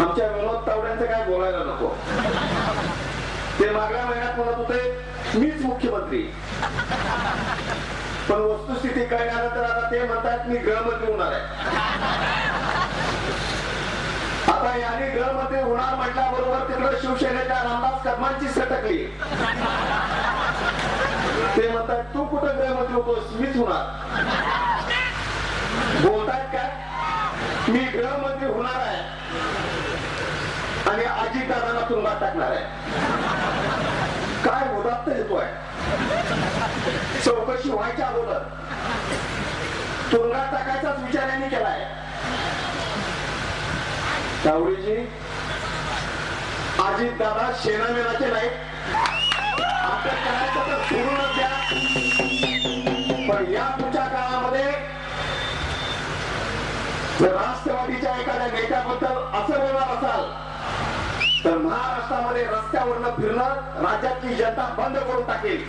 आमच्या विनोद तावड्यांचं काय बोलायला नको. ते मागल्या महिन्यात म्हणत होते मीच मुख्यमंत्री. पण वस्तुस्थिती काय झालं तर आता ते म्हणतात मी गृहमंत्री होणार आहे. आता याने गृहमंत्री होणार म्हटल्याबरोबर तिकडे शिवसेनेच्या रामदास कदमांची सटकली. ते म्हणतात तू कुठं गृहमंत्री होतोस? मीच होणार. बोलतायत काय मी गृहमंत्री होणार आहे. आणि अजित दादांना तुरुंगात टाकणार आहे. काय उदात्त येतोय चौकशी व्हायच्या अगोदर. तुरुंगात टाकायचाच विचार यांनी केलाय तावडीजी अजित दादा सेनामेनाचे नाहीत. आता करायचं तर सोडूनच द्या. पण या पुढच्या काळामध्ये जर राष्ट्रवादीच्या एखाद्या नेत्याबद्दल असं बोलणार असाल तर महाराष्ट्रामध्ये रस्त्यावरनं फिरणं राज्यातली जनता बंद करून टाकेल.